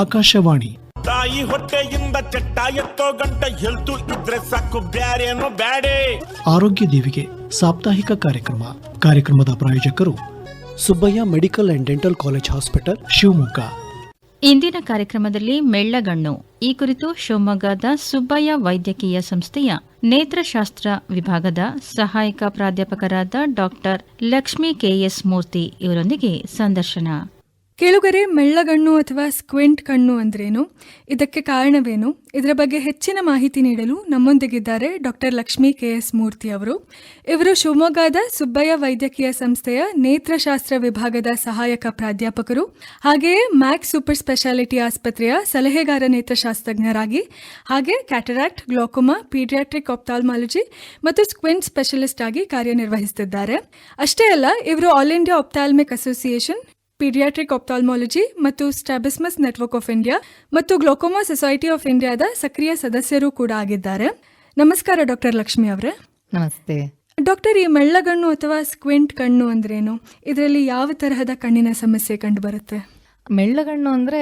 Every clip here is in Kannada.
ಆಕಾಶವಾಣಿ. ತಾಯಿ ಹೊಟ್ಟೆಯಿಂದ ಚಟ್ಟ ಎತ್ತೋ ಗಂಟ ಹೆಲ್ತು ಇದ್ರೆ ಸಾಕು ಬ್ಯಾರೇನು ಬ್ಯಾಡೆ. ಆರೋಗ್ಯ ದೇವಿಗೆ ಸಾಪ್ತಾಹಿಕ ಕಾರ್ಯಕ್ರಮ. ಕಾರ್ಯಕ್ರಮದ ಪ್ರಾಯೋಜಕರು Subbaiah medical and dental college hospital Shivamogga. ಇಂದಿನ ಕಾರ್ಯಕ್ರಮದಲ್ಲಿ ಮೆಳ್ಳಗಣ್ಣು. ಈ ಕುರಿತು ಶಿವಮೊಗ್ಗದ ಸುಬ್ಬಯ್ಯ ವೈದ್ಯಕೀಯ ಸಂಸ್ಥೆಯ ನೇತ್ರಶಾಸ್ತ್ರ ವಿಭಾಗದ ಸಹಾಯಕ ಪ್ರಾಧ್ಯಾಪಕರಾದ ಡಾಕ್ಟರ್ ಲಕ್ಷ್ಮಿ ಕೆಎಸ್ ಮೂರ್ತಿ ಇವರೊಂದಿಗೆ ಸಂದರ್ಶನ. ಕೆಳಗರೆ ಮೆಳ್ಳಗಣ್ಣು ಅಥವಾ ಸ್ಕ್ವೆಂಟ್ ಕಣ್ಣು ಅಂದ್ರೇನು? ಇದಕ್ಕೆ ಕಾರಣವೇನು? ಇದರ ಬಗ್ಗೆ ಹೆಚ್ಚಿನ ಮಾಹಿತಿ ನೀಡಲು ನಮ್ಮೊಂದಿಗಿದ್ದಾರೆ doctor Lakshmi K S Murthy ಅವರು. ಇವರು ಶಿವಮೊಗ್ಗದ ಸುಬ್ಬಯ್ಯ ವೈದ್ಯಕೀಯ ಸಂಸ್ಥೆಯ ನೇತ್ರಶಾಸ್ತ್ರ ವಿಭಾಗದ ಸಹಾಯಕ ಪ್ರಾಧ್ಯಾಪಕರು. ಹಾಗೆಯೇ ಮ್ಯಾಕ್ಸ್ ಸೂಪರ್ ಸ್ಪೆಷಾಲಿಟಿ ಆಸ್ಪತ್ರೆಯ ಸಲಹೆಗಾರ ನೇತ್ರಶಾಸ್ತ್ರಜ್ಞರಾಗಿ. ಹಾಗೆ ಕ್ಯಾಟರಾಕ್ಟ್, ಗ್ಲೋಕೋಮಾ, ಪೀಡಿಯಾಟ್ರಿಕ್ ಆಪ್ತಾಲ್ಮಾಲಜಿ ಮತ್ತು ಸ್ಕ್ವೆಂಟ್ ಸ್ಪೆಷಲಿಸ್ಟ್ ಆಗಿ ಕಾರ್ಯನಿರ್ವಹಿಸುತ್ತಿದ್ದಾರೆ. ಅಷ್ಟೇ ಅಲ್ಲ, ಇವರು all India ophthalmic association paediatric ophthalmology ಮತ್ತು ಸ್ಟಾಬಿಸ್ಮಸ್ ನೆಟ್ವರ್ಕ್ ಆಫ್ ಇಂಡಿಯಾ ಮತ್ತು ಗ್ಲೋಕೋಮಾ ಸೊಸೈಟಿ ಆಫ್ ಇಂಡಿಯಾದ ಸಕ್ರಿಯ ಸದಸ್ಯರು ಕೂಡ ಆಗಿದ್ದಾರೆ. ನಮಸ್ಕಾರ ಡಾಕ್ಟರ್ ಲಕ್ಷ್ಮಿ ಅವರೇ. ನಮಸ್ತೆ. ಡಾಕ್ಟರ್ ಈ ಮೆಳ್ಳಗಣ್ಣು ಅಥವಾ ಸ್ಕ್ವಿಂಟ್ ಕಣ್ಣು ಅಂದ್ರೇನು? ಇದರಲ್ಲಿ ಯಾವ ತರಹದ ಕಣ್ಣಿನ ಸಮಸ್ಯೆ ಕಂಡುಬರುತ್ತೆ? ಮೆಳ್ಳಗಣ್ಣು ಅಂದ್ರೆ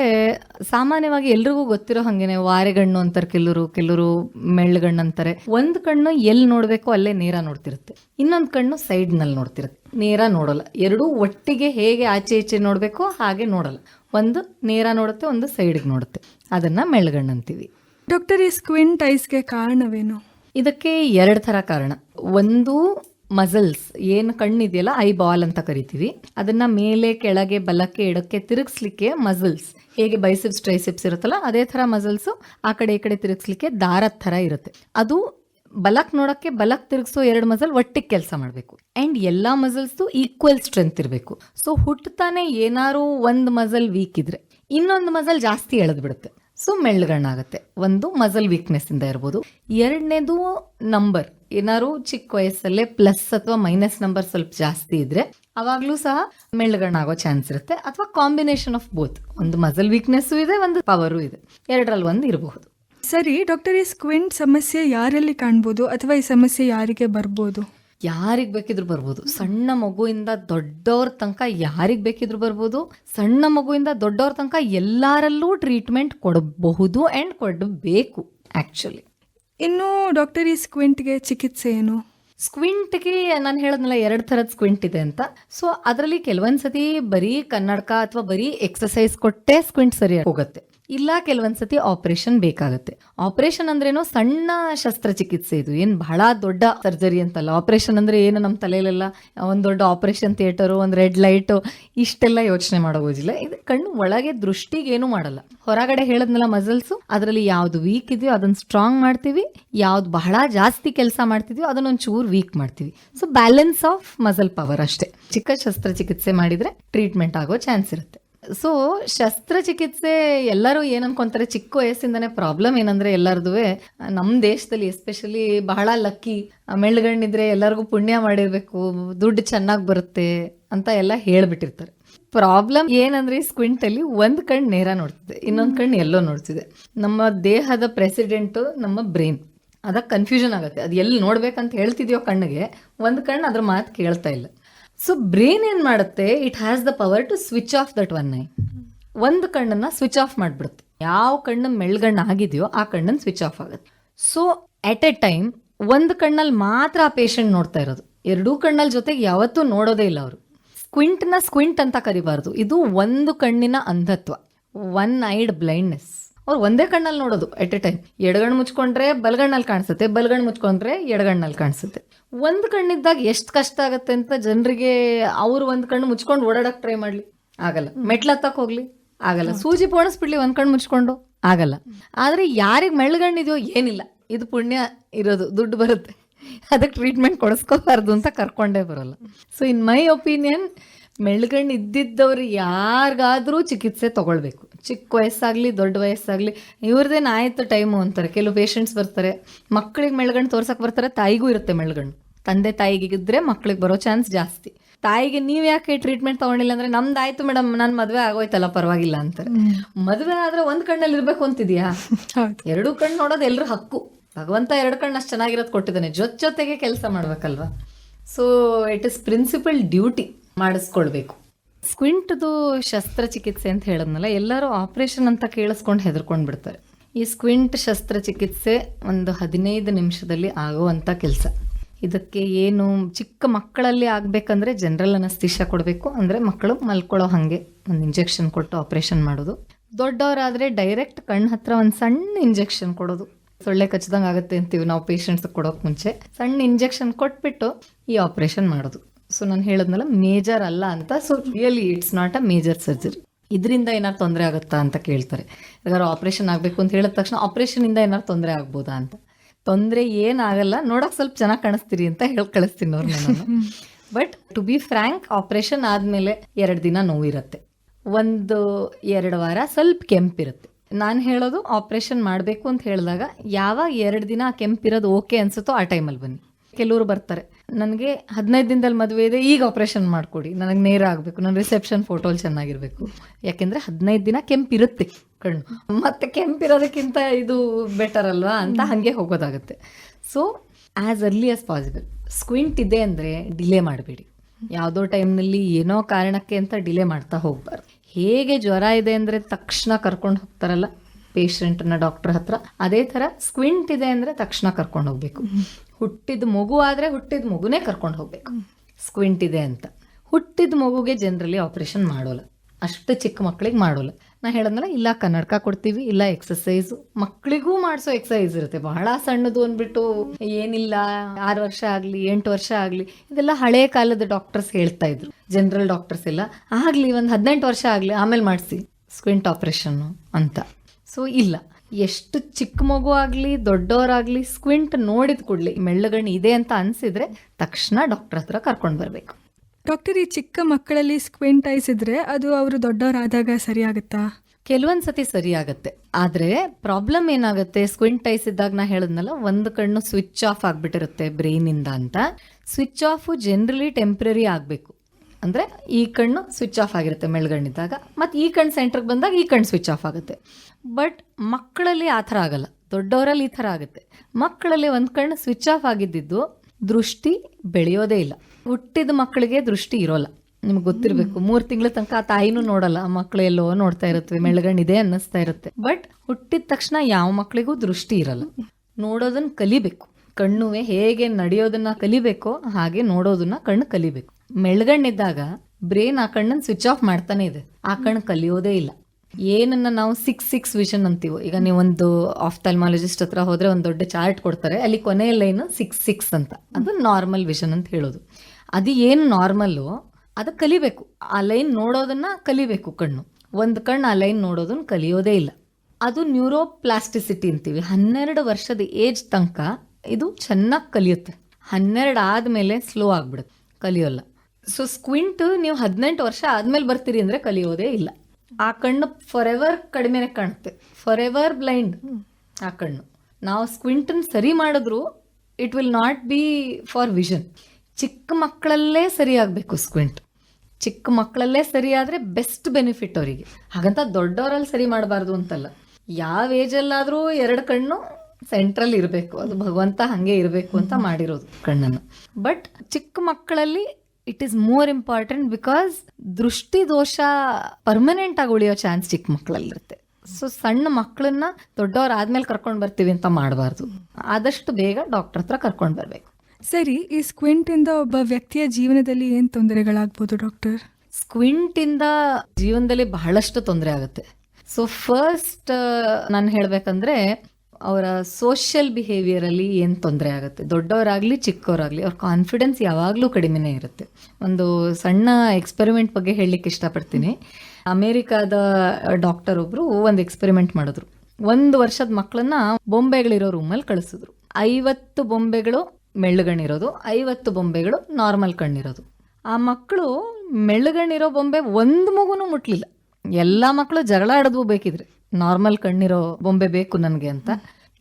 ಸಾಮಾನ್ಯವಾಗಿ ಎಲ್ರಿಗೂ ಗೊತ್ತಿರೋ ಹಂಗೇನೆ ವಾರೆಗಣ್ಣು ಅಂತಾರೆ ಕೆಲವರು ಕೆಲವರು ಮೆಳ್ಳಗಣ್ಣು ಅಂತಾರೆ. ಒಂದು ಕಣ್ಣು ಎಲ್ಲಿ ನೋಡ್ಬೇಕು ಅಲ್ಲೇ ನೇರ ನೋಡ್ತಿರುತ್ತೆ. ಇನ್ನೊಂದು ಕಣ್ಣು ಸೈಡ್ನಲ್ಲಿ ನೋಡ್ತಿರುತ್ತೆ. ನೇರ ನೋಡಲ್ಲ. ಎರಡೂ ಒಟ್ಟಿಗೆ ಹೇಗೆ ಆಚೆ ಈಚೆ ನೋಡಬೇಕೋ ಹಾಗೆ ನೋಡಲ್ಲ. ಒಂದು ನೇರ ನೋಡುತ್ತೆ ಒಂದು ಸೈಡ್ಗೆ ನೋಡುತ್ತೆ. ಅದನ್ನ ಮೆಳ್ಳಗಣ್ಣು ಅಂತೀವಿ. ಡಾಕ್ಟರ್ ಈ ಸ್ಕ್ವಿಂಟ್ ಐಸ್ಗೆ ಕಾರಣವೇನು? ಇದಕ್ಕೆ ಎರಡು ಥರ ಕಾರಣ. ಒಂದು ಮಸಲ್ಸ್, ಏನು ಕಣ್ಣಿದೆಯಲ್ಲ, ಐ ಬಾಲ್ ಅಂತ ಕರಿತೀವಿ. ಅದನ್ನ ಮೇಲೆ, ಕೆಳಗೆ, ಬಲಕ್ಕೆ, ಎಡಕ್ಕೆ ತಿರುಗಿಸ್ಲಿಕ್ಕೆ ಮಸಲ್ಸ್. ಹೇಗೆ ಬೈಸಿಪ್ಸ್, ಟ್ರೈಸಿಪ್ಸ್ ಇರುತ್ತಲ್ಲ, ಅದೇ ಥರ ಮಸಲ್ಸು ಆ ಕಡೆ ಈ ಕಡೆ ತಿರುಗಿಸ್ಲಿಕ್ಕೆ ದಾರದ ಥರ ಇರುತ್ತೆ. ಅದು ಬಲಕ್ ನೋಡಕ್ಕೆ ಬಲಕ್ ತಿರುಗಿಸೋ ಎರಡು ಮಸಲ್ ಒಟ್ಟಿಗೆ ಕೆಲಸ ಮಾಡಬೇಕು. ಆ್ಯಂಡ್ ಎಲ್ಲ ಮಸಲ್ಸ್ದು ಈಕ್ವಲ್ ಸ್ಟ್ರೆಂತ್ ಇರಬೇಕು. ಸೊ ಹುಟ್ಟತಾನೆ ಏನಾರು ಒಂದು ಮಸಲ್ ವೀಕ್ ಇದ್ರೆ ಇನ್ನೊಂದು ಮಸಲ್ ಜಾಸ್ತಿ ಎಳೆದು ಬಿಡುತ್ತೆ ಸೊ ಮೆಳ್ಳಗಣ್ಣಾಗುತ್ತೆ. ಒಂದು ಮಸಲ್ ವೀಕ್ನೆಸ್ ಇಂದ ಇರ್ಬೋದು. ಎರಡನೇದು ನಂಬರ್. ಏನಾರು ಚಿಕ್ಕ ವಯಸ್ಸಲ್ಲೇ ಪ್ಲಸ್ ಅಥವಾ ಮೈನಸ್ ನಂಬರ್ ಸ್ವಲ್ಪ ಜಾಸ್ತಿ ಇದ್ರೆ ಅವಾಗ್ಲೂ ಸಹ ಮೆಳ್ಳಗಣ್ಣಾಗೋ ಚಾನ್ಸ್ ಇರುತ್ತೆ. ಅಥವಾ ಕಾಂಬಿನೇಷನ್ ಆಫ್ ಬೋತ್ ಒಂದು ಮಸಲ್ ವೀಕ್ನೆಸ್ಸು ಇದೆ ಒಂದು ಪವರು ಇದೆ. ಎರಡರಲ್ಲಿ ಒಂದು ಇರಬಹುದು. ಸರಿ ಡಾಕ್ಟರ್ ಈ ಸ್ಕ್ವಿಂಟ್ ಸಮಸ್ಯೆ ಯಾರಲ್ಲಿ ಕಾಣ್ಬೋದು? ಅಥವಾ ಈ ಸಮಸ್ಯೆ ಯಾರಿಗೆ ಬರ್ಬೋದು? ಯಾರಿಗೆ ಬೇಕಿದ್ರು ಬರ್ಬೋದು. ಸಣ್ಣ ಮಗುವಿಂದ ದೊಡ್ಡವ್ರ ತನಕ ಯಾರಿಗೆ ಬೇಕಿದ್ರು ಬರ್ಬೋದು. ಸಣ್ಣ ಮಗುವಿಂದ ದೊಡ್ಡವ್ರ ತನಕ ಎಲ್ಲರಲ್ಲೂ ಟ್ರೀಟ್ಮೆಂಟ್ ಕೊಡಬಹುದು ಅಂಡ್ ಕೊಡಬೇಕು ಆಕ್ಚುಲಿ ಇನ್ನು ಡಾಕ್ಟರ್ ಈ ಸ್ಕ್ವಿಂಟ್ಗೆ ಚಿಕಿತ್ಸೆ ಏನು? ಸ್ಕ್ವಿಂಟ್ಗೆ ನಾನು ಹೇಳೋದ್ನಲ್ಲ ಎರಡು ಥರದ ಸ್ಕ್ವಿಂಟ್ ಇದೆ ಅಂತ. ಸೊ ಅದರಲ್ಲಿ ಕೆಲವೊಂದು ಸತಿ ಬರೀ ಕನ್ನಡಕ ಅಥವಾ ಬರೀ ಎಕ್ಸಸೈಸ್ ಕೊಟ್ಟೆ ಸ್ಕ್ವಿಂಟ್ ಸರಿಯಾಗಿ ಹೋಗುತ್ತೆ. ಇಲ್ಲ ಕೆಲವೊಂದು ಸತಿ ಆಪರೇಷನ್ ಬೇಕಾಗುತ್ತೆ. ಆಪರೇಷನ್ ಅಂದ್ರೇನು ಸಣ್ಣ ಶಸ್ತ್ರಚಿಕಿತ್ಸೆ ಇದು. ಏನು ಬಹಳ ದೊಡ್ಡ ಸರ್ಜರಿ ಅಂತಲ್ಲ. ಆಪರೇಷನ್ ಅಂದ್ರೆ ಏನು ನಮ್ಮ ತಲೆಯಲ್ಲೆಲ್ಲ ಒಂದು ದೊಡ್ಡ ಆಪರೇಷನ್ ಥಿಯೇಟರು ಒಂದು ರೆಡ್ ಲೈಟು ಇಷ್ಟೆಲ್ಲ ಯೋಚನೆ ಮಾಡೋದಿಲ್ಲ ಇದು ಕಣ್ಣು ಒಳಗೆ ದೃಷ್ಟಿಗೆ ಏನು ಮಾಡಲ್ಲ. ಹೊರಗಡೆ ಹೇಳದ್ನಲ್ಲ ಮಸಲ್ಸು ಅದರಲ್ಲಿ ಯಾವ್ದು ವೀಕ್ ಇದೆಯೋ ಅದನ್ನ ಸ್ಟ್ರಾಂಗ್ ಮಾಡ್ತೀವಿ. ಯಾವ್ದು ಬಹಳ ಜಾಸ್ತಿ ಕೆಲಸ ಮಾಡ್ತಿದ್ಯೋ ಅದನ್ನ ಒಂಚೂರು ವೀಕ್ ಮಾಡ್ತೀವಿ. So balance of muscle power ಅಷ್ಟೇ. ಚಿಕ್ಕ ಶಸ್ತ್ರಚಿಕಿತ್ಸೆ ಮಾಡಿದ್ರೆ ಟ್ರೀಟ್ಮೆಂಟ್ ಆಗೋ ಚಾನ್ಸ್ ಇರುತ್ತೆ. ಸೊ ಶಸ್ತ್ರಚಿಕಿತ್ಸೆ ಎಲ್ಲರೂ ಏನ್ ಅನ್ಕೊಂತಾರೆ, ಚಿಕ್ಕ ವಯಸ್ಸಿಂದನೇ ಪ್ರಾಬ್ಲಮ್ ಏನಂದ್ರೆ ಎಲ್ಲರದು ನಮ್ಮ ದೇಶದಲ್ಲಿ ಎಸ್ಪೆಷಲಿ ಬಹಳ ಲಕ್ಕಿ ಮೆಳ್ಗಣ್ಣಿದ್ರೆ ಎಲ್ಲರಿಗೂ ಪುಣ್ಯ ಮಾಡಿರ್ಬೇಕು, ದುಡ್ಡು ಚೆನ್ನಾಗಿ ಬರುತ್ತೆ ಅಂತ ಎಲ್ಲ ಹೇಳ್ಬಿಟ್ಟಿರ್ತಾರೆ. ಪ್ರಾಬ್ಲಮ್ ಏನಂದ್ರೆ ಸ್ಕ್ವಿಂಟ್ ಅಲ್ಲಿ ಒಂದ್ ಕಣ್ಣು ನೇರ ನೋಡ್ತಿದೆ, ಇನ್ನೊಂದ್ ಕಣ್ಣು ಎಲ್ಲೋ ನೋಡ್ತಿದೆ. ನಮ್ಮ ದೇಹದ ಪ್ರೆಸಿಡೆಂಟ್ ನಮ್ಮ ಬ್ರೈನ್ ಅದಕ್ಕೆ ಕನ್ಫ್ಯೂಷನ್ ಆಗುತ್ತೆ. ಅದು ಎಲ್ಲಿ ನೋಡ್ಬೇಕಂತ ಹೇಳ್ತಿದ್ಯೋ ಕಣ್ಣಿಗೆ, ಒಂದು ಕಣ್ಣು ಅದ್ರ ಮಾತು ಕೇಳ್ತಾ ಇಲ್ಲ. ಸೊ ಬ್ರೈನ್ ಏನ್ ಮಾಡುತ್ತೆ? It has the power to switch off that one eye ಒಂದು ಕಣ್ಣನ್ನ ಸ್ವಿಚ್ ಆಫ್ ಮಾಡ್ಬಿಡುತ್ತೆ. ಯಾವ ಕಣ್ಣು ಮೆಳ್ಗಣ್ಣು ಆಗಿದೆಯೋ ಆ ಕಣ್ಣನ್ನು ಸ್ವಿಚ್ ಆಫ್ ಆಗುತ್ತೆ. ಸೊ ಅಟ್ ಎ ಟೈಮ್ ಒಂದು ಕಣ್ಣಲ್ಲಿ ಮಾತ್ರ ಆ ಪೇಷಂಟ್ ನೋಡ್ತಾ ಇರೋದು. ಎರಡೂ ಕಣ್ಣಲ್ಲಿ ಜೊತೆಗೆ ಯಾವತ್ತೂ ನೋಡೋದೇ ಇಲ್ಲ ಅವರು. ಸ್ಕ್ವಿಂಟ್ನ ಸ್ಕ್ವಿಂಟ್ ಅಂತ ಕರಿಬಾರ್ದು. ಇದು ಒಂದು ಕಣ್ಣಿನ ಅಂಧತ್ವ. ಒನ್ ಐಡ್ ಬ್ಲೈಂಡ್ನೆಸ್ ಅವ್ರು ಒಂದೇ ಕಣ್ಣಲ್ಲಿ ನೋಡೋದು ಎಟ್ ಎ ಟೈಮ್ ಎಡಗಣ್ಣು ಮುಚ್ಕೊಂಡ್ರೆ ಬಲಗಣ್ಣಲ್ಲಿ ಕಾಣಿಸುತ್ತೆ ಬಲಗಣ್ಣು ಮುಚ್ಕೊಂಡ್ರೆ ಎಡಗಣ್ಣಲ್ಲಿ ಕಾಣಿಸುತ್ತೆ. ಒಂದು ಕಣ್ಣಿದ್ದಾಗ ಎಷ್ಟು ಕಷ್ಟ ಆಗುತ್ತೆ ಅಂತ ಜನರಿಗೆ ಅವರು ಒಂದು ಕಣ್ಣು ಮುಚ್ಕೊಂಡು ಓಡಾಡಕ್ಕೆ ಟ್ರೈ ಮಾಡಲಿ. ಆಗಲ್ಲ. ಹತ್ತಕ್ಕೆ ಹೋಗ್ಲಿ. ಆಗಲ್ಲ. ಸೂಜಿ ಪೋಣಿಸ್ಬಿಡ್ಲಿ ಒಂದು ಕಣ್ಣು ಮುಚ್ಕೊಂಡು. ಆಗಲ್ಲ. ಆದರೆ ಯಾರಿಗೆ ಮೆಳ್ಳಗಣ್ಣಿದೆಯೋ ಏನಿಲ್ಲ. ಇದು ಪುಣ್ಯ ಇರೋದು. ದುಡ್ಡು ಬರುತ್ತೆ. ಅದಕ್ಕೆ ಟ್ರೀಟ್ಮೆಂಟ್ ಕೊಡಿಸ್ಕೋಬಾರ್ದು ಅಂತ ಕರ್ಕೊಂಡೇ ಬರೋಲ್ಲ. ಸೊ ಇನ್ ಮೈ ಒಪಿನಿಯನ್ ಮೆಳ್ಗಣ್ಣು ಇದ್ದಿದ್ದವ್ರು ಯಾರಿಗಾದರೂ ಚಿಕಿತ್ಸೆ ತಗೊಳ್ಬೇಕು. ಚಿಕ್ಕ ವಯಸ್ಸಾಗ್ಲಿ ದೊಡ್ಡ ವಯಸ್ಸಾಗ್ಲಿ ಇವ್ರದ್ದೇನು ಆಯಿತು ಟೈಮು ಅಂತಾರೆ. ಕೆಲವು ಪೇಷಂಟ್ಸ್ ಬರ್ತಾರೆ. ಮಕ್ಕಳಿಗೆ ಮೆಳ್ಗಣ್ಣು ತೋರ್ಸಕ್ ಬರ್ತಾರೆ ತಾಯಿಗೂ ಇರುತ್ತೆ ಮೆಳ್ಗಣ್ಣು ತಂದೆ ತಾಯಿಗೆ ಇದ್ದರೆ ಮಕ್ಕಳಿಗೆ ಬರೋ ಚಾನ್ಸ್ ಜಾಸ್ತಿ. ತಾಯಿಗೆ ನೀವು ಯಾಕೆ ಟ್ರೀಟ್ಮೆಂಟ್ ತಗೊಂಡಿಲ್ಲ ಅಂದ್ರೆ ನಮ್ದು ಆಯಿತು ಮೇಡಮ್ ನಾನು ಮದುವೆ ಆಗೋಯ್ತಲ್ಲ ಪರವಾಗಿಲ್ಲ ಅಂತಾರೆ. ಮದುವೆ ಆದ್ರೆ ಒಂದು ಕಣ್ಣಲ್ಲಿ ಇರಬೇಕು ಅಂತಿದ್ಯಾ? ಎರಡು ಕಣ್ಣು ನೋಡೋದು ಎಲ್ಲರೂ ಹಕ್ಕು. ಭಗವಂತ ಎರಡು ಕಣ್ಣು ಅಷ್ಟು ಚೆನ್ನಾಗಿರೋದು ಕೊಟ್ಟಿದ್ದಾನೆ. ಜೊತೆ ಜೊತೆಗೆ ಕೆಲಸ ಮಾಡ್ಬೇಕಲ್ವಾ? So it is principal duty ಮಾಡಿಸ್ಕೊಳ್ಬೇಕು. ಸ್ಕ್ವಿಂಟ್ದು ಶಸ್ತ್ರಚಿಕಿತ್ಸೆ ಅಂತ ಹೇಳಿದ್ನಲ್ಲ, ಎಲ್ಲರೂ ಆಪರೇಷನ್ ಅಂತ ಕೇಳಿಸ್ಕೊಂಡು ಹೆದರ್ಕೊಂಡು ಬಿಡ್ತಾರೆ. ಈ ಸ್ಕ್ವಿಂಟ್ ಶಸ್ತ್ರಚಿಕಿತ್ಸೆ ಒಂದು ಹದಿನೈದು ನಿಮಿಷದಲ್ಲಿ ಆಗುವಂಥ ಕೆಲಸ. ಇದಕ್ಕೆ ಏನು ಚಿಕ್ಕ ಮಕ್ಕಳಲ್ಲಿ ಆಗಬೇಕಂದ್ರೆ ಜನರಲ್ ಅನಸ್ತಿಷ ಕೊಡಬೇಕು, ಅಂದರೆ ಮಕ್ಕಳು ಮಲ್ಕೊಳ್ಳೋ ಹಾಗೆ ಒಂದು ಇಂಜೆಕ್ಷನ್ ಕೊಟ್ಟು ಆಪರೇಷನ್ ಮಾಡೋದು. ದೊಡ್ಡವರಾದರೆ ಡೈರೆಕ್ಟ್ ಕಣ್ಣು ಹತ್ರ ಒಂದು ಸಣ್ಣ ಇಂಜೆಕ್ಷನ್ ಕೊಡೋದು. ಸೊಳ್ಳೆ ಕಚ್ಚಿದಂಗೆ ಆಗುತ್ತೆ ಅಂತೀವಿ ನಾವು ಪೇಷಂಟ್ಸ್ ಕೊಡೋಕೆ ಮುಂಚೆ. ಸಣ್ಣ ಇಂಜೆಕ್ಷನ್ ಕೊಟ್ಬಿಟ್ಟು ಈ ಆಪರೇಷನ್ ಮಾಡೋದು. ಸೊ ನಾನು ಹೇಳಿದ್ನಲ್ಲ ಮೇಜರ್ ಅಲ್ಲ ಅಂತ. So really it's not a major surgery ಇದರಿಂದ ಏನಾರು ತೊಂದರೆ ಆಗುತ್ತಾ ಅಂತ ಕೇಳ್ತಾರೆ. ಯಾರು ಆಪರೇಷನ್ ಆಗಬೇಕು ಅಂತ ಹೇಳಿದ ತಕ್ಷಣ ಆಪರೇಷನಿಂದ ಏನಾರು ತೊಂದರೆ ಆಗ್ಬೋದಾ ಅಂತ. ತೊಂದರೆ ಏನಾಗಲ್ಲ ನೋಡೋಕೆ ಸ್ವಲ್ಪ ಚೆನ್ನಾಗಿ ಕಾಣಿಸ್ತೀರಿ ಅಂತ ಹೇಳಿ ಕಳಿಸ್ತೀನಿ ಅವ್ರನ್ನ ನಾನು. But to be frank operation ಆದಮೇಲೆ ಎರಡು ದಿನ ನೋವಿರುತ್ತೆ. ಒಂದು, ಎರಡು ವಾರ ಸ್ವಲ್ಪ ಕೆಂಪಿರುತ್ತೆ. ನಾನು ಹೇಳೋದು ಆಪರೇಷನ್ ಮಾಡಬೇಕು ಅಂತ ಹೇಳಿದಾಗ ಯಾವಾಗ ಎರಡು ದಿನ ಕೆಂಪಿರೋದು ಓಕೆ ಅನ್ಸುತ್ತೋ ಆ ಟೈಮಲ್ಲಿ ಬನ್ನಿ. ಕೆಲವರು ಬರ್ತಾರೆ. ನನಗೆ ಹದಿನೈದು ದಿನದಲ್ಲಿ ಮದುವೆ ಇದೆ ಈಗ ಆಪರೇಷನ್ ಮಾಡಿಕೊಡಿ. ನನಗೆ ನೇರ ಆಗಬೇಕು. ನನ್ನ ರಿಸೆಪ್ಷನ್ ಫೋಟೋಲ್ ಚೆನ್ನಾಗಿರಬೇಕು. ಯಾಕೆಂದರೆ ಹದಿನೈದು ದಿನ ಕೆಂಪಿರುತ್ತೆ ಕಣ್ಣು. ಮತ್ತೆ ಕೆಂಪಿರೋದಕ್ಕಿಂತ ಇದು ಬೆಟರ್ ಅಲ್ವಾ ಅಂತ ಹಾಗೆ ಹೋಗೋದಾಗುತ್ತೆ. So as early as possible squint ಇದೆ ಅಂದರೆ ಡಿಲೇ ಮಾಡಬೇಡಿ. ಯಾವುದೋ ಟೈಮ್ನಲ್ಲಿ ಏನೋ ಕಾರಣಕ್ಕೆ ಅಂತ ಡಿಲೇ ಮಾಡ್ತಾ ಹೋಗ್ಬಾರ್ದು. ಹೇಗೆ ಜ್ವರ ಇದೆ ಅಂದರೆ ತಕ್ಷಣ ಕರ್ಕೊಂಡು ಹೋಗ್ತಾರಲ್ಲ ಪೇಷಂಟ್ನ ಡಾಕ್ಟರ್ ಹತ್ರ. ಅದೇ ಥರ ಸ್ಕ್ವಿಂಟ್ ಇದೆ ಅಂದರೆ ತಕ್ಷಣ ಕರ್ಕೊಂಡು ಹೋಗ್ಬೇಕು. ಹುಟ್ಟಿದ ಮಗು ಆದರೆ ಹುಟ್ಟಿದ ಮಗುನೇ ಕರ್ಕೊಂಡು ಹೋಗ್ಬೇಕು. ಸ್ಕ್ವಿಂಟ್ ಇದೆ ಅಂತ. ಹುಟ್ಟಿದ ಮಗುಗೆ ಜನರಲಿ ಆಪರೇಷನ್ ಮಾಡೋಲ್ಲ. ಅಷ್ಟು ಚಿಕ್ಕ ಮಕ್ಕಳಿಗೆ ಮಾಡೋಲ್ಲ. ನಾ ಹೇಳಂದ್ರೆ ಇಲ್ಲ ಕನ್ನಡಕ ಕೊಡ್ತೀವಿ, ಇಲ್ಲ ಎಕ್ಸಸೈಸು ಮಕ್ಕಳಿಗೂ ಮಾಡಿಸೋ ಎಕ್ಸಸೈಸ್ ಇರುತ್ತೆ. ಬಹಳ ಸಣ್ಣದು ಅಂದ್ಬಿಟ್ಟು ಏನಿಲ್ಲ, ಆರು ವರ್ಷ ಆಗಲಿ, ಎಂಟು ವರ್ಷ ಆಗಲಿ, ಇದೆಲ್ಲ ಹಳೆ ಕಾಲದ ಡಾಕ್ಟರ್ಸ್ ಹೇಳ್ತಾ ಇದ್ರು. ಜನರಲ್ ಡಾಕ್ಟರ್ಸ್ ಎಲ್ಲ, ಆಗಲಿ, ಒಂದು ಹದಿನೆಂಟು ವರ್ಷ ಆಗಲಿ, ಆಮೇಲೆ ಮಾಡಿಸಿ. ಸ್ಕ್ವಿಂಟ್ ಆಪ್ರೇಷನ್ನು ಅಂತ. ಸೊ ಇಲ್ಲ. ಎಷ್ಟು ಚಿಕ್ಕ ಮಗು ಆಗಲಿ ದೊಡ್ಡವರಾಗಲಿ ಸ್ಕ್ವಿಂಟ್ ನೋಡಿದ ಕೂಡಲೇ ಮೆಳ್ಳಗಣ್ಣು ಇದೆ ಅಂತ ಅನಿಸಿದ್ರೆ ತಕ್ಷಣ ಡಾಕ್ಟರ್ ಹತ್ರ ಕರ್ಕೊಂಡು ಬರಬೇಕು. ಡಾಕ್ಟರ್ ಈ ಚಿಕ್ಕ ಮಕ್ಕಳಲ್ಲಿ ಸ್ಕ್ವಿಂಟ್ ಐಸ್ ಇದ್ರೆ ಅದು ಅವರು ದೊಡ್ಡವರಾದಾಗ ಸರಿಯಾಗುತ್ತಾ? ಕೆಲವೊಂದು ಸತಿ ಸರಿ ಆಗುತ್ತೆ ಆದರೆ ಪ್ರಾಬ್ಲಮ್ ಏನಾಗುತ್ತೆ? ಸ್ಕ್ವಿಂಟ್ ಐಸ್ ಇದ್ದಾಗ ನಾ ಹೇಳಿದ್ನಲ್ಲ ಒಂದು ಕಣ್ಣು ಸ್ವಿಚ್ ಆಫ್ ಆಗಿಬಿಟ್ಟಿರುತ್ತೆ ಬ್ರೈನಿಂದ ಅಂತ. ಸ್ವಿಚ್ ಆಫು ಜನರಲಿ ಟೆಂಪ್ರರಿ ಆಗಬೇಕು. ಅಂದರೆ ಈ ಕಣ್ಣು ಸ್ವಿಚ್ ಆಫ್ ಆಗಿರುತ್ತೆ ಮೆಳ್ಗಣ್ಣಿದ್ದಾಗ ಮತ್ತು ಈ ಕಣ್ಣು ಸೆಂಟ್ರಿಗೆ ಬಂದಾಗ ಈ ಕಣ್ಣು ಸ್ವಿಚ್ ಆಫ್ ಆಗುತ್ತೆ. ಬಟ್ ಮಕ್ಕಳಲ್ಲಿ ಆ ಥರ ಆಗಲ್ಲ. ದೊಡ್ಡವರಲ್ಲಿ ಈ ಥರ ಆಗುತ್ತೆ. ಮಕ್ಕಳಲ್ಲಿ ಒಂದು ಕಣ್ಣು ಸ್ವಿಚ್ ಆಫ್ ಆಗಿದ್ದಿದ್ದು ದೃಷ್ಟಿ ಬೆಳೆಯೋದೇ ಇಲ್ಲ. ಹುಟ್ಟಿದ ಮಕ್ಕಳಿಗೆ ದೃಷ್ಟಿ ಇರೋಲ್ಲ. ನಿಮ್ಗೆ ಗೊತ್ತಿರಬೇಕು ಮೂರು ತಿಂಗಳ ತನಕ ಆ ತಾಯಿನೂ ನೋಡಲ್ಲ. ಆ ಮಕ್ಕಳು ಎಲ್ಲೋ ನೋಡ್ತಾ ಇರುತ್ತೆ ಮೆಳಗಣ್ಣಿದೆ ಅನ್ನಿಸ್ತಾ ಇರುತ್ತೆ. ಬಟ್ ಹುಟ್ಟಿದ ತಕ್ಷಣ ಯಾವ ಮಕ್ಕಳಿಗೂ ದೃಷ್ಟಿ ಇರಲ್ಲ. ನೋಡೋದನ್ನ ಕಲಿಬೇಕು. ಕಣ್ಣುವೆ ಹೇಗೆ ನಡೆಯೋದನ್ನ ಕಲಿಬೇಕೋ ಹಾಗೆ ನೋಡೋದನ್ನ ಕಣ್ಣು ಕಲಿಬೇಕು. ಮೆಳ್ಗಣ್ಣಿದ್ದಾಗ ಬ್ರೇನ್ ಆ ಕಣ್ಣನ್ನು ಸ್ವಿಚ್ ಆಫ್ ಮಾಡ್ತಾನೆ ಇದೆ. ಆ ಕಣ್ಣು ಕಲಿಯೋದೇ ಇಲ್ಲ. ಏನನ್ನ ನಾವು ಸಿಕ್ಸ್ ಸಿಕ್ಸ್ ವಿಷನ್ ಅಂತೀವೋ, ಈಗ ನೀವು ಒಂದು ಆಫ್ಥಲ್ಮಾಲಜಿಸ್ಟ್ ಹತ್ರ ಹೋದ್ರೆ ಒಂದು ದೊಡ್ಡ ಚಾರ್ಟ್ ಕೊಡ್ತಾರೆ, ಅಲ್ಲಿ ಕೊನೆಯ ಲೈನ್ ಸಿಕ್ಸ್ ಸಿಕ್ಸ್ ಅಂತ. ಅದು ನಾರ್ಮಲ್ ವಿಷನ್ ಅಂತ ಹೇಳೋದು. ಅದು ಏನು ನಾರ್ಮಲ್ಲು ಅದು ಕಲಿಬೇಕು. ಆ ಲೈನ್ ನೋಡೋದನ್ನ ಕಲಿಬೇಕು ಕಣ್ಣು. ಒಂದು ಕಣ್ಣು ಆ ಲೈನ್ ನೋಡೋದನ್ನ ಕಲಿಯೋದೇ ಇಲ್ಲ. ಅದು ನ್ಯೂರೋಪ್ಲಾಸ್ಟಿಸಿಟಿ ಅಂತೀವಿ. ಹನ್ನೆರಡು ವರ್ಷದ ಏಜ್ ತನಕ ಇದು ಚೆನ್ನಾಗಿ ಕಲಿಯುತ್ತೆ. ಹನ್ನೆರಡು ಆದಮೇಲೆ ಸ್ಲೋ ಆಗ್ಬಿಡುತ್ತೆ. ಕಲಿಯೋಲ್ಲ. ಸೊ ಸ್ಕ್ವಿಂಟ್ ನೀವು ಹದಿನೆಂಟು ವರ್ಷ ಆದ್ಮೇಲೆ ಬರ್ತೀರಿ ಅಂದರೆ ಕಲಿಯೋದೇ ಇಲ್ಲ. ಆ ಕಣ್ಣು ಫಾರ್ ಎವರ್ ಕಡಿಮೆನೆ ಕಾಣುತ್ತೆ. ಫಾರ್ ಎವರ್ ಬ್ಲೈಂಡ್ ಆ ಕಣ್ಣು. ನಾವು ಸ್ಕ್ವಿಂಟನ್ ಸರಿ ಮಾಡಿದ್ರು it will not be for vision ಚಿಕ್ಕ ಮಕ್ಕಳಲ್ಲೇ ಸರಿ ಆಗಬೇಕು ಸ್ಕ್ವಿಂಟ್ ಚಿಕ್ಕ ಮಕ್ಕಳಲ್ಲೇ ಸರಿಯಾದರೆ ಬೆಸ್ಟ್ ಬೆನಿಫಿಟ್ ಅವರಿಗೆ. ಹಾಗಂತ ದೊಡ್ಡವರಲ್ಲಿ ಸರಿ ಮಾಡಬಾರ್ದು ಅಂತಲ್ಲ. ಯಾವ ಏಜಲ್ಲಾದರೂ ಎರಡು ಕಣ್ಣು ಸೆಂಟ್ರಲ್ ಇರಬೇಕು. ಅದು ಭಗವಂತ ಹಾಗೆ ಇರಬೇಕು ಅಂತ ಮಾಡಿರೋದು ಕಣ್ಣನ್ನು. ಬಟ್ ಚಿಕ್ಕ ಮಕ್ಕಳಲ್ಲಿ it is more important because ದೃಷ್ಟಿ ದೋಷ ಪರ್ಮನೆಂಟ್ ಆಗಿ ಉಳಿಯೋ ಚಾನ್ಸ್ ಚಿಕ್ಕ ಮಕ್ಕಳಲ್ಲಿರುತ್ತೆ ಸೊ ಸಣ್ಣ ಮಕ್ಕಳನ್ನ ದೊಡ್ಡವ್ರು ಆದ್ಮೇಲೆ ಕರ್ಕೊಂಡು ಬರ್ತೀವಿ ಅಂತ ಮಾಡಬಾರ್ದು. ಆದಷ್ಟು ಬೇಗ ಡಾಕ್ಟರ್ ಹತ್ರ ಕರ್ಕೊಂಡು ಬರಬೇಕು. ಸರಿ ಈ ಸ್ಕ್ವಿಂಟಿಂದ ಒಬ್ಬ ವ್ಯಕ್ತಿಯ ಜೀವನದಲ್ಲಿ ಏನು ತೊಂದರೆಗಳಾಗ್ಬೋದು ಡಾಕ್ಟರ್ ಸ್ಕ್ವಿಂಟ್ ಇಂದ ಜೀವನದಲ್ಲಿ ಬಹಳಷ್ಟು ತೊಂದರೆ ಆಗುತ್ತೆ. ಸೊ ಫಸ್ಟ್ ನಾನು ಹೇಳಬೇಕಂದ್ರೆ ಅವರ ಸೋಷಿಯಲ್ ಬಿಹೇವಿಯರಲ್ಲಿ ಏನು ತೊಂದರೆ ಆಗುತ್ತೆ? ದೊಡ್ಡವರಾಗಲಿ, ಚಿಕ್ಕವರಾಗಲಿ, ಅವ್ರ ಕಾನ್ಫಿಡೆನ್ಸ್ ಯಾವಾಗಲೂ ಕಡಿಮೆನೇ ಇರುತ್ತೆ. ಒಂದು ಸಣ್ಣ ಎಕ್ಸ್ಪೆರಿಮೆಂಟ್ ಬಗ್ಗೆ ಹೇಳಲಿಕ್ಕೆ ಇಷ್ಟಪಡ್ತೀನಿ. ಅಮೇರಿಕಾದ ಡಾಕ್ಟರ್ ಒಬ್ಬರು ಒಂದು ಎಕ್ಸ್ಪೆರಿಮೆಂಟ್ ಮಾಡಿದ್ರು. ಒಂದು ವರ್ಷದ ಮಕ್ಕಳನ್ನ ಬೊಂಬೆಗಳಿರೋ ರೂಮಲ್ಲಿ ಕಳಿಸಿದ್ರು. ಐವತ್ತು ಬೊಂಬೆಗಳು ಮೆಳ್ಳುಗಣ್ಣಿರೋದು, ಐವತ್ತು ಬೊಂಬೆಗಳು ನಾರ್ಮಲ್ ಕಣ್ಣಿರೋದು. ಆ ಮಕ್ಕಳು ಮೆಳ್ಳುಗಣ್ಣಿರೋ ಬೊಂಬೆ ಒಂದು ಮಗುನೂ ಮುಟ್ಲಿಲ್ಲ. ಎಲ್ಲ ಮಕ್ಕಳು ಜಗಳ ಆಡದ್ವು ಬೇಕಿದ್ರೆ. ನಾರ್ಮಲ್ ಕಣ್ಣಿರೋ ಬೊಂಬೆ ಬೇಕು ನನಗೆ ಅಂತ.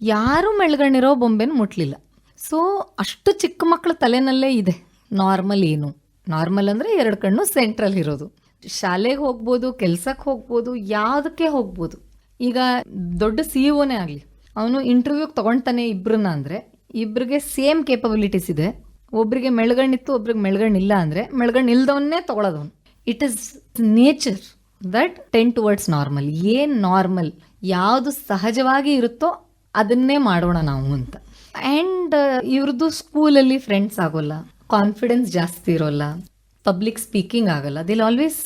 ಯಾರು ಮೆಳ್ಗಣ್ಣಿರೋ ಬೊಂಬೆನ ಮುಟ್ಲಿಲ್ಲ. ಸೊ ಅಷ್ಟು ಚಿಕ್ಕ ಮಕ್ಕಳ ತಲೆನಲ್ಲೇ ಇದೆ. ನಾರ್ಮಲ್ ಏನು? ನಾರ್ಮಲ್ ಅಂದರೆ ಎರಡು ಕಣ್ಣು ಸೆಂಟ್ರಲ್ ಇರೋದು. ಶಾಲೆಗೆ ಹೋಗ್ಬೋದು ಕೆಲ್ಸಕ್ಕೆ ಹೋಗ್ಬೋದು, ಯಾವುದಕ್ಕೆ ಹೋಗ್ಬೋದು. ಈಗ ದೊಡ್ಡ ಸಿ ಒನೇ ಆಗಲಿ, ಅವನು ಇಂಟರ್ವ್ಯೂಗೆ ತಗೊಳ್ತಾನೆ ಇಬ್ಬರನ್ನ ಅಂದರೆ ಇಬ್ಬರಿಗೆ ಸೇಮ್ ಕೇಪಬಿಲಿಟೀಸ್ ಇದೆ. ಒಬ್ರಿಗೆ ಮೆಳ್ಗಣ್ಣಿತ್ತು, ಒಬ್ರಿಗೆ ಮೆಳ್ಗಣ್ಣಿಲ್ಲ ಅಂದರೆ, ಮೆಳ್ಗಣ್ಣಿಲ್ದವನ್ನೇ ತೊಗೊಳೋದವನು. It is nature that tend towards normal ಏನ್ ನಾರ್ಮಲ್ ಯಾವುದು ಸಹಜವಾಗಿ ಇರುತ್ತೋ ಅದನ್ನೇ ಮಾಡೋಣ ನಾವು ಅಂತ. ಆ್ಯಂಡ್ ಇವ್ರದ್ದು ಸ್ಕೂಲಲ್ಲಿ ಫ್ರೆಂಡ್ಸ್ ಆಗೋಲ್ಲ ಕಾನ್ಫಿಡೆನ್ಸ್ ಜಾಸ್ತಿ ಇರೋಲ್ಲ ಪಬ್ಲಿಕ್ ಸ್ಪೀಕಿಂಗ್ ಆಗಲ್ಲ. They'll always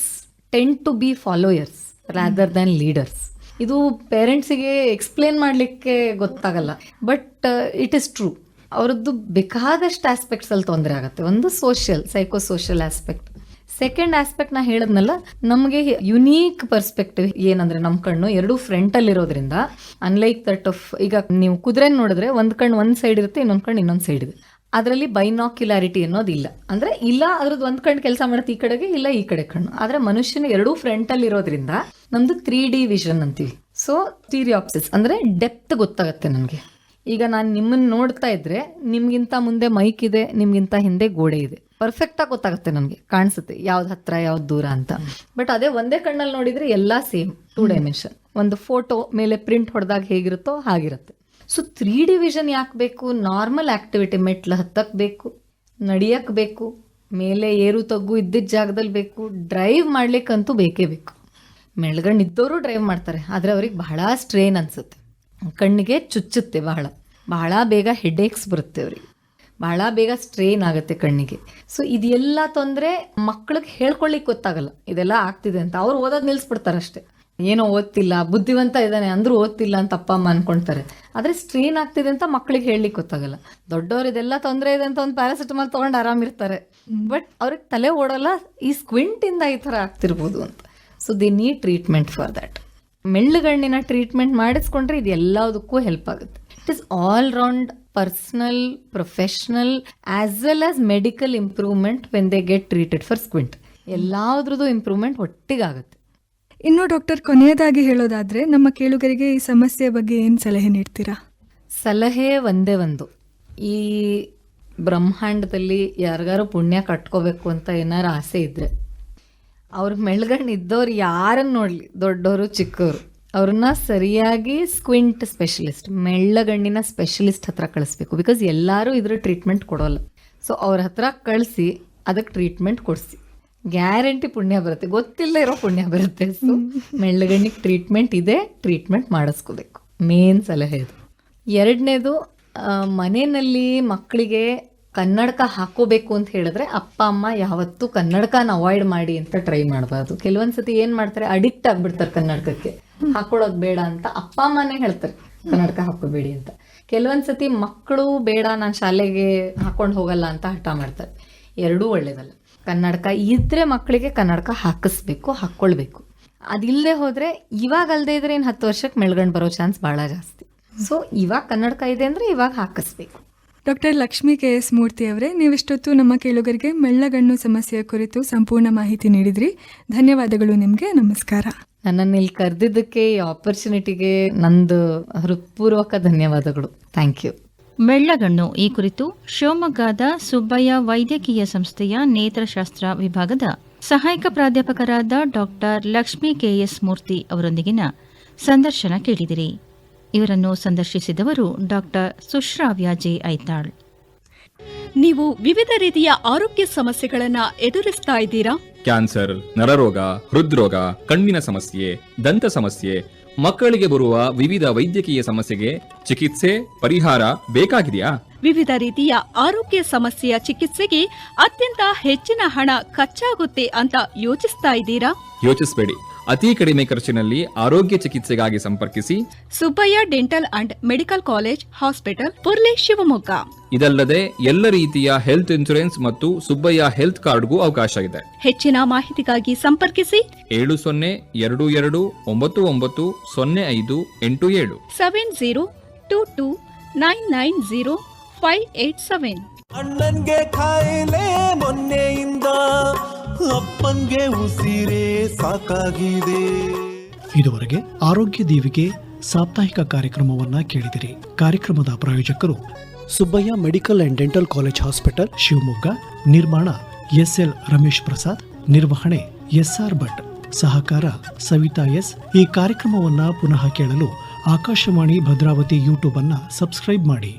tend to be followers rather than leaders ಇದು ಪೇರೆಂಟ್ಸಿಗೆ ಎಕ್ಸ್ಪ್ಲೇನ್ ಮಾಡಲಿಕ್ಕೆ ಗೊತ್ತಾಗಲ್ಲ. ಬಟ್ ಇಟ್ ಇಸ್ ಟ್ರೂ ಅವ್ರದ್ದು ಬೇಕಾದಷ್ಟು ಆಸ್ಪೆಕ್ಟ್ಸಲ್ಲಿ ತೊಂದರೆ ಆಗುತ್ತೆ. ಒಂದು social psycho social aspect second aspect ನಾ ಹೇಳದ್ನಲ್ಲ, ನಮಗೆ ಯುನೀಕ್ ಪರ್ಸ್ಪೆಕ್ಟಿವ್ ಏನಂದ್ರೆ ನಮ್ಮ ಕಣ್ಣು ಎರಡು ಫ್ರಂಟ್ ಅಲ್ಲಿ ಇರೋದ್ರಿಂದ ಅನ್ಲೈಕ್ ದಟ್ ಆಫ್ ಈಗ ನೀವು ಕುದುರೆ ನೋಡಿದ್ರೆ ಒಂದ್ ಕಣ್ಣು ಒಂದ್ ಸೈಡ್ ಇರುತ್ತೆ, ಇನ್ನೊಂದ್ ಕಣ್ಣು ಇನ್ನೊಂದ್ ಸೈಡ್ ಇದೆ. ಅದರಲ್ಲಿ ಬೈನಾಕ್ಯುಲಾರಿಟಿ ಅನ್ನೋದಿಲ್ಲ ಅಂದ್ರೆ ಇಲ್ಲ ಅದ್ರದ್ದು ಒಂದ್ ಕಣ್ಣು ಕೆಲಸ ಮಾಡುತ್ತೆ ಈ ಕಡೆಗೆ, ಇಲ್ಲ ಈ ಕಡೆ ಕಣ್ಣು. ಆದ್ರೆ ಮನುಷ್ಯನ ಎರಡೂ ಫ್ರಂಟ್ ಅಲ್ಲಿ ಇರೋದ್ರಿಂದ ನಮ್ದು ತ್ರೀ ಡಿ ವಿಷನ್ ಅಂತೀವಿ. ಸೊ ಥೀರಿಯಾಪ್ಸಿಸ್ ಅಂದ್ರೆ ಡೆಪ್ತ್ ಗೊತ್ತಾಗತ್ತೆ ನನಗೆ. ಈಗ ನಾನು ನಿಮ್ಮನ್ನ ನೋಡ್ತಾ ಇದ್ರೆ, ನಿಮ್ಗಿಂತ ಮುಂದೆ ಮೈಕ್ ಇದೆ, ನಿಮ್ಗಿಂತ ಹಿಂದೆ ಗೋಡೆ ಇದೆ. ಪರ್ಫೆಕ್ಟ್ ಆಗಿ ಗೊತ್ತಾಗುತ್ತೆ ನನಗೆ ಕಾಣಿಸುತ್ತೆ ಯಾವ್ದು ಹತ್ರ ಯಾವ್ದು ದೂರ ಅಂತ. ಬಟ್ ಅದೇ ಒಂದೇ ಕಣ್ಣಲ್ಲಿ ನೋಡಿದ್ರೆ ಎಲ್ಲ ಸೇಮ್ ಟೂ ಡೈಮೆನ್ಷನ್ ಒಂದು ಫೋಟೋ ಮೇಲೆ ಪ್ರಿಂಟ್ ಹೊಡೆದಾಗ ಹೇಗಿರುತ್ತೋ ಹಾಗಿರುತ್ತೆ. ಸೊ ತ್ರೀ ಡಿವಿಷನ್ ಯಾಕೆ ಬೇಕು? ನಾರ್ಮಲ್ ಆಕ್ಟಿವಿಟಿ ಮೆಟ್ಲು ಹತ್ತಕ್ಕೆ ಬೇಕು ನಡಿಯಕ್ ಬೇಕು ಮೇಲೆ ಏರು ತಗ್ಗು ಇದ್ದಿದ್ದ ಜಾಗದಲ್ಲಿ ಬೇಕು ಡ್ರೈವ್ ಮಾಡ್ಲಿಕ್ಕಂತೂ ಬೇಕೇ ಬೇಕು. ಮೆಳ್ಗಣ್ಣು ಇದ್ದವರು ಡ್ರೈವ್ ಮಾಡ್ತಾರೆ ಆದರೆ ಅವ್ರಿಗೆ ಬಹಳ ಸ್ಟ್ರೈನ್ ಅನ್ಸುತ್ತೆ. ಕಣ್ಣಿಗೆ ಚುಚ್ಚುತ್ತೆ ಬಹಳ. ಬಹಳ ಬೇಗ ಹೆಡೇಕ್ಸ್ ಬರುತ್ತೆ ಅವ್ರಿಗೆ. ಬಹಳ ಬೇಗ ಸ್ಟ್ರೇನ್ ಆಗುತ್ತೆ ಕಣ್ಣಿಗೆ. ಸೊ ಇದೆಲ್ಲ ತೊಂದರೆ ಮಕ್ಳಿಗೆ ಹೇಳ್ಕೊಳ್ಳಿಕ್ಕೆ ಗೊತ್ತಾಗಲ್ಲ. ಇದೆಲ್ಲ ಆಗ್ತಿದೆ ಅಂತ. ಅವ್ರು ಓದೋದು ನಿಲ್ಲಿಸ್ಬಿಡ್ತಾರೆ ಅಷ್ಟೇ. ಏನೋ ಓದ್ತಿಲ್ಲ ಬುದ್ಧಿವಂತ ಇದ್ದಾನೆ ಅಂದ್ರೂ ಓದ್ತಿಲ್ಲ ಅಂತ ಅಪ್ಪ ಅಮ್ಮ ಅನ್ಕೊಂತಾರೆ. ಆದ್ರೆ ಸ್ಟ್ರೇನ್ ಆಗ್ತಿದೆ ಅಂತ ಮಕ್ಳಿಗೆ ಹೇಳಲಿಕ್ಕೆ ಗೊತ್ತಾಗಲ್ಲ. ದೊಡ್ಡವರು ಇದೆಲ್ಲ ತೊಂದರೆ ಇದೆ ಅಂತ ಒಂದು ಪ್ಯಾರಾಸಿಟಮಾಲ್ ತಗೊಂಡು ಆರಾಮಿರ್ತಾರೆ ಬಟ್ ಅವ್ರಿಗೆ ತಲೆ ಓಡಲ್ಲ ಈ ಸ್ಕ್ವಿಂಟಿಂದ ಈ ತರ ಆಗ್ತಿರ್ಬೋದು ಅಂತ. So the need treatment for that ಮೆಳ್ಳುಗಣ್ಣಿನ treatment ಮಾಡಿಸ್ಕೊಂಡ್ರೆ ಇದು ಎಲ್ಲದಕ್ಕೂ ಹೆಲ್ಪ್ ಆಗುತ್ತೆ. It is all round personal professional as well as medical improvement when they get treated for squint ಎಲ್ಲಾದ್ರದ್ದು improvement ಒಟ್ಟಿಗಾಗುತ್ತೆ. ಇನ್ನು ಡಾಕ್ಟರ್ ಕೊನೆಯದಾಗಿ ಹೇಳೋದಾದ್ರೆ ನಮ್ಮ ಕೇಳುಗರಿಗೆ ಈ ಸಮಸ್ಯೆ ಬಗ್ಗೆ ಏನು ಸಲಹೆ ನೀಡ್ತೀರಾ? ಸಲಹೆ ಒಂದೇ ಒಂದು. ಈ ಬ್ರಹ್ಮಾಂಡದಲ್ಲಿ ಯಾರಿಗಾರು ಪುಣ್ಯ ಕಟ್ಕೋಬೇಕು ಅಂತ ಏನಾರು ಆಸೆ ಇದ್ರೆ ಅವ್ರ ಮೆಳ್ಗಣ್ಣಿದ್ದವ್ರು ಯಾರನ್ನ ನೋಡಲಿ? ದೊಡ್ಡವರು ಚಿಕ್ಕವರು ಅವ್ರನ್ನ ಸರಿಯಾಗಿ ಸ್ಕ್ವಿಂಟ್ ಸ್ಪೆಷಲಿಸ್ಟ್ ಮೆಳ್ಳಗಣ್ಣಿನ ಸ್ಪೆಷಲಿಸ್ಟ್ ಹತ್ರ ಕಳಿಸ್ಬೇಕು. ಬಿಕಾಸ್ ಎಲ್ಲರೂ ಇದ್ರ ಟ್ರೀಟ್ಮೆಂಟ್ ಕೊಡೋಲ್ಲ. ಸೊ ಅವ್ರ ಹತ್ರ ಕಳಿಸಿ ಅದಕ್ಕೆ ಟ್ರೀಟ್ಮೆಂಟ್ ಕೊಡಿಸಿ. ಗ್ಯಾರಂಟಿ ಪುಣ್ಯ ಬರುತ್ತೆ. ಗೊತ್ತಿಲ್ಲ ಇರೋ ಪುಣ್ಯ ಬರುತ್ತೆ. ಸೊ ಮೆಳ್ಳಗಣ್ಣಿಗೆ ಟ್ರೀಟ್ಮೆಂಟ್ ಇದೆ ಟ್ರೀಟ್ಮೆಂಟ್ ಮಾಡಿಸ್ಕೋಬೇಕು. ಮೇನ್ ಸಲಹೆ ಇದು ಎರಡನೇದು ಮನೆಯಲ್ಲಿ ಮಕ್ಕಳಿಗೆ ಕನ್ನಡಕ ಹಾಕೋಬೇಕು ಅಂತ ಹೇಳಿದ್ರೆ ಅಪ್ಪ ಅಮ್ಮ ಯಾವತ್ತೂ ಕನ್ನಡಕನ ಅವಾಯ್ಡ್ ಮಾಡಿ ಅಂತ ಟ್ರೈ ಮಾಡಬಾರ್ದು. ಕೆಲವೊಂದ್ಸತಿ ಏನು ಮಾಡ್ತಾರೆ ಅಡಿಕ್ಟ್ ಆಗ್ಬಿಡ್ತಾರೆ ಕನ್ನಡಕಕ್ಕೆ. ಹಾಕೊಳ್ಳೋದು ಬೇಡ ಅಂತ ಅಪ್ಪ ಅಮ್ಮನೇ ಹೇಳ್ತಾರೆ. ಕನ್ನಡಕ ಹಾಕೋಬೇಡಿ ಅಂತ. ಕೆಲವೊಂದ್ಸತಿ ಮಕ್ಕಳು ಬೇಡ, ನಾನು ಶಾಲೆಗೆ ಹಾಕೊಂಡು ಹೋಗಲ್ಲ ಅಂತ ಹಠ ಮಾಡ್ತಾರೆ. ಎರಡೂ ಒಳ್ಳೇದಲ್ಲ. ಕನ್ನಡಕ ಇದ್ರೆ ಮಕ್ಕಳಿಗೆ ಕನ್ನಡಕ ಹಾಕಿಸ್ಬೇಕು ಹಾಕ್ಕೊಳ್ಬೇಕು ಅದಿಲ್ಲದೆ ಹೋದ್ರೆ ಇವಾಗ ಅಲ್ಲದೆ ಇದ್ರೆ ಇನ್ನು ಹತ್ತು ವರ್ಷಕ್ಕೆ ಮೆಳ್ಗಂಡು ಬರೋ ಚಾನ್ಸ್ ಬಹಳ ಜಾಸ್ತಿ. ಸೊ ಇವಾಗ ಕನ್ನಡಕ ಇದೆ ಅಂದ್ರೆ ಇವಾಗ ಹಾಕಿಸ್ಬೇಕು. Doctor Lakshmi K S Murthy ಅವರೇ, ನೀವಿಷ್ಟೊತ್ತು ನಮ್ಮ ಕೇಳುಗರಿಗೆ ಮೆಳ್ಳಗಣ್ಣು ಸಮಸ್ಯೆಯ ಕುರಿತು ಸಂಪೂರ್ಣ ಮಾಹಿತಿ ನೀಡಿದ್ರಿ. ಧನ್ಯವಾದಗಳು ನಿಮಗೆ. ನಮಸ್ಕಾರ. ನನ್ನನ್ನು ಇಲ್ಲಿ ಕರೆದಿದ್ದಕ್ಕೆ ಈ ಆಪರ್ಚುನಿಟಿಗೆ ನಂದು ಹೃತ್ಪೂರ್ವಕ ಧನ್ಯವಾದಗಳು. ಥ್ಯಾಂಕ್ ಯು ಮೆಳ್ಳಗಣ್ಣು, ಈ ಕುರಿತು ಶಿವಮೊಗ್ಗದ ಸುಬ್ಬಯ್ಯ ವೈದ್ಯಕೀಯ ಸಂಸ್ಥೆಯ ನೇತ್ರಶಾಸ್ತ್ರ ವಿಭಾಗದ ಸಹಾಯಕ ಪ್ರಾಧ್ಯಾಪಕರಾದ ಡಾಕ್ಟರ್ ಲಕ್ಷ್ಮೀ ಕೆಎಸ್ ಮೂರ್ತಿ ಅವರೊಂದಿಗಿನ ಸಂದರ್ಶನ ಕೇಳಿದಿರಿ. ಇವರನ್ನು ಸಂದರ್ಶಿಸಿದವರು ಡಾಕ್ಟರ್ ಸುಶ್ರಾವ್ಯ ಜೆ ಐತಾಳ್. ನೀವು ವಿವಿಧ ರೀತಿಯ ಆರೋಗ್ಯ ಸಮಸ್ಯೆಗಳನ್ನ ಎದುರಿಸ್ತಾ ಇದ್ದೀರಾ? ಕ್ಯಾನ್ಸರ್, ನರರೋಗ, ಹೃದ್ರೋಗ, ಕಣ್ಣಿನ ಸಮಸ್ಯೆ, ದಂತ ಸಮಸ್ಯೆ, ಮಕ್ಕಳಿಗೆ ಬರುವ ವಿವಿಧ ವೈದ್ಯಕೀಯ ಸಮಸ್ಯೆಗೆ ಚಿಕಿತ್ಸೆ, ಪರಿಹಾರ ಬೇಕಾಗಿದೆಯಾ? ವಿವಿಧ ರೀತಿಯ ಆರೋಗ್ಯ ಸಮಸ್ಯೆಯ ಚಿಕಿತ್ಸೆಗೆ ಅತ್ಯಂತ ಹೆಚ್ಚಿನ ಹಣ ಖರ್ಚಾಗುತ್ತೆ ಅಂತ ಯೋಚಿಸ್ತಾ ಇದ್ದೀರಾ? ಯೋಚಿಸಬೇಡಿ. ಅತಿ ಕಡಿಮೆ ಖರ್ಚಿನಲ್ಲಿ ಆರೋಗ್ಯ ಚಿಕಿತ್ಸೆಗಾಗಿ ಸಂಪರ್ಕಿಸಿ. Subbaiah dental and medical college hospital Purle Shivamogga. ಇದಲ್ಲದೆ ಎಲ್ಲ ರೀತಿಯ ಹೆಲ್ತ್ ಇನ್ಶೂರೆನ್ಸ್ ಮತ್ತು ಸುಬ್ಬಯ್ಯ ಹೆಲ್ತ್ ಕಾರ್ಡ್ಗೂ ಅವಕಾಶ ಇದೆ. ಹೆಚ್ಚಿನ ಮಾಹಿತಿಗಾಗಿ ಸಂಪರ್ಕಿಸಿ. ಏಳು ಸೊನ್ನೆ ಎರಡು ಎರಡು ಒಂಬತ್ತು ಒಂಬತ್ತು ಸೊನ್ನೆ ಐದು ಎಂಟು ಏಳು. Seven zero two two nine nine zero five eight seven ಅಣ್ಣನ್ಗೆ ಕಾಯಿಲೆ ಮೊನ್ನೆಯಿಂದ ಅಪ್ಪನ್ಗೆ ಉಸಿರೇ ಸಾಕಾಗಿದೆ. ಇದುವರೆಗೆ ಆರೋಗ್ಯ ದೀವಿಗೆ ಸಾಪ್ತಾಹಿಕ ಕಾರ್ಯಕ್ರಮವನ್ನ ಕೇಳಿದಿರಿ. ಕಾರ್ಯಕ್ರಮದ ಪ್ರಾಯೋಜಕರು Subbaiah medical and dental college hospital Shivamogga ನಿರ್ಮಾಣ ಎಸ್ಎಲ್ ರಮೇಶ್ ಪ್ರಸಾದ್ ನಿರ್ವಹಣೆ ಎಸ್ಆರ್ ಭಟ್ ಸಹಕಾರ ಸವಿತಾ ಎಸ್. ಈ ಕಾರ್ಯಕ್ರಮವನ್ನು ಪುನಃ ಕೇಳಲು ಆಕಾಶವಾಣಿ ಭದ್ರಾವತಿ ಯೂಟ್ಯೂಬ್ ಅನ್ನು ಸಬ್ಸ್ಕ್ರೈಬ್ ಮಾಡಿ.